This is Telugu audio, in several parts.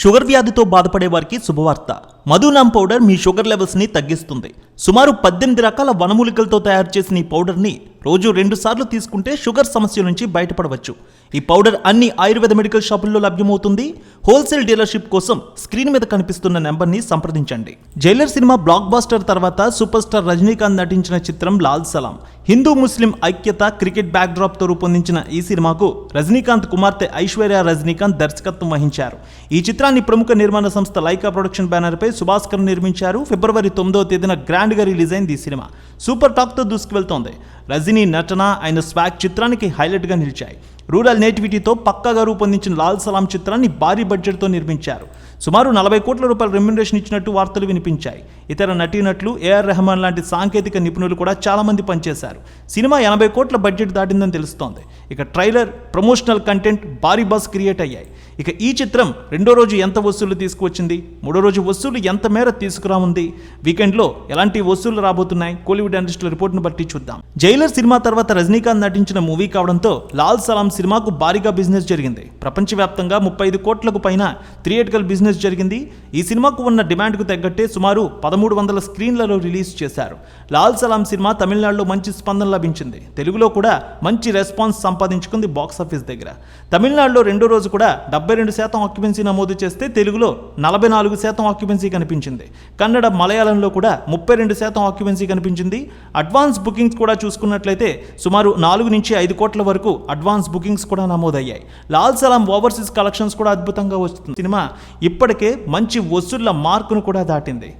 షుగర్ వ్యాధితో బాధపడే వారికి శుభవార్త. మధునామ్ పౌడర్ మీ షుగర్ లెవెల్స్ని తగ్గిస్తుంది. సుమారు పద్దెనిమిది రకాల వనమూలికలతో తయారు చేసిన ఈ పౌడర్ని రోజు రెండుసార్లు తీసుకుంటే షుగర్ సమస్య నుంచి బయటపడవచ్చు. ఈ పౌడర్ అన్ని ఆయుర్వేద మెడికల్ షాపుల్లో లభ్యమవుతుంది. హోల్సేల్ డీలర్షిప్ కోసం స్క్రీన్ మీద కనిపిస్తున్న నెంబర్ని సంప్రదించండి. జైలర్ సినిమా బ్లాక్ బాస్టర్ తర్వాత సూపర్ స్టార్ రజనీకాంత్ నటించిన చిత్రం లాల్ సలాం. హిందూ ముస్లిం ఐక్యత క్రికెట్ బ్యాక్డ్రాప్తో రూపొందించిన ఈ సినిమాకు రజనీకాంత్ కుమార్తె ఐశ్వర్య రజనీకాంత్ దర్శకత్వం వహించారు. ఈ చిత్రాన్ని ప్రముఖ నిర్మాణ సంస్థ లైకా ప్రొడక్షన్ బ్యానర్ పై సుభాస్కర్ నిర్మించారు. ఫిబ్రవరి తొమ్మిదవ తేదీన గ్రాండ్గా రిలీజ్ అయింది ఈ సినిమా. సూపర్ టాక్తో దూసుకువెళ్తోంది. రజనీ నటన ఆయన స్వాగ్ చిత్రానికి హైలైట్గా నిలిచాయి. రూరల్ నేటివిటీతో పక్కాగా రూపొందించిన లాల్ సలాం చిత్రాన్ని భారీ బడ్జెట్తో నిర్మించారు. సుమారు నలభై కోట్ల రూపాయల రెమ్యునరేషన్ ఇచ్చినట్టు వార్తలు వినిపించాయి. ఇతర నటీనటులు ఏఆర్ రెహమాన్ లాంటి సాంకేతిక నిపుణులు కూడా చాలామంది పనిచేశారు. సినిమా ఎనభై కోట్ల బడ్జెట్ దాటిందని తెలుస్తోంది. ఇక ట్రైలర్ ప్రమోషనల్ కంటెంట్ భారీ బస్ క్రియేట్ అయ్యాయి. ఇక ఈ చిత్రం రెండో రోజు ఎంత వసూళ్ళు తీసుకువచ్చింది? మూడో రోజు వసూలు ఎంత మేర తీసుకురాముంది? వీకెండ్లో ఎలాంటి వసూలు రాబోతున్నాయి? కోలీవుడ్ ఇండస్ట్రీ రిపోర్ట్ను బట్టి చూద్దాం. జైలర్ సినిమా తర్వాత రజనీకాంత్ నటించిన మూవీ కావడంతో లాల్ సలాం సినిమాకు భారీగా బిజినెస్ జరిగింది. ప్రపంచవ్యాప్తంగా ముప్పై ఐదు కోట్లకు పైన థియేటికల్ బిజినెస్ జరిగింది. ఈ సినిమాకు ఉన్న డిమాండ్కు తగ్గట్టే సుమారు పదమూడు వందల స్క్రీన్లలో రిలీజ్ చేశారు. లాల్ సలాం సినిమా తమిళనాడులో మంచి స్పందన లభించింది. తెలుగులో కూడా మంచి రెస్పాన్స్ సంపాదించుకుంది బాక్స్ ఆఫీస్ దగ్గర. తమిళనాడులో రెండో రోజు కూడా డెబ్బై రెండు శాతం ఆక్యుపెన్సీ నమోదు చేస్తే తెలుగులో నలభై నాలుగు శాతం ఆక్యుపెన్సీ కనిపించింది. కన్నడ మలయాళంలో కూడా ముప్పై రెండు శాతం ఆక్యుపెన్సీ కనిపించింది. అడ్వాన్స్ బుకింగ్స్ కూడా చూసుకున్నట్లయితే సుమారు నాలుగు నుంచి ఐదు కోట్ల వరకు అడ్వాన్స్ బుకింగ్స్ కూడా నమోదయ్యాయి. లాల్ సలాం ఓవర్సీస్ కలెక్షన్స్ కూడా అద్భుతంగా వస్తుంది సినిమా ఇప్పటికే మంచి వసూళ్ళ మార్కును కూడా దాటింది.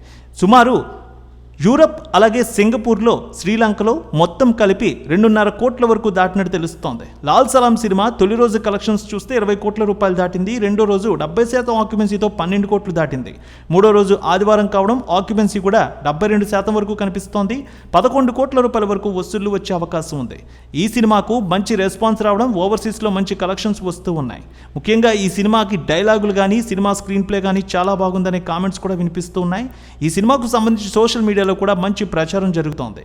సుమారు యూరప్ అలాగే సింగపూర్లో శ్రీలంకలో మొత్తం కలిపి రెండున్నర కోట్ల వరకు దాటినట్టు తెలుస్తోంది. లాల్ సలాం సినిమా తొలి రోజు కలెక్షన్స్ చూస్తే ఇరవై కోట్ల రూపాయలు దాటింది. రెండో రోజు డెబ్బై శాతం ఆక్యుపెన్సీతో పన్నెండు కోట్లు దాటింది. మూడో రోజు ఆదివారం కావడం ఆక్యుపెన్సీ కూడా డెబ్బై రెండు శాతం వరకు కనిపిస్తోంది. పదకొండు కోట్ల రూపాయల వరకు వసూళ్ళు వచ్చే అవకాశం ఉంది. ఈ సినిమాకు మంచి రెస్పాన్స్ రావడం ఓవర్సీస్లో మంచి కలెక్షన్స్ వస్తూ ఉన్నాయి. ముఖ్యంగా ఈ సినిమాకి డైలాగులు కానీ సినిమా స్క్రీన్ ప్లే కానీ చాలా బాగుందనే కామెంట్స్ కూడా వినిపిస్తూ ఉన్నాయి. ఈ సినిమాకు సంబంధించి సోషల్ మీడియా మీడియాలో కూడా మంచి ప్రచారం జరుగుతోంది.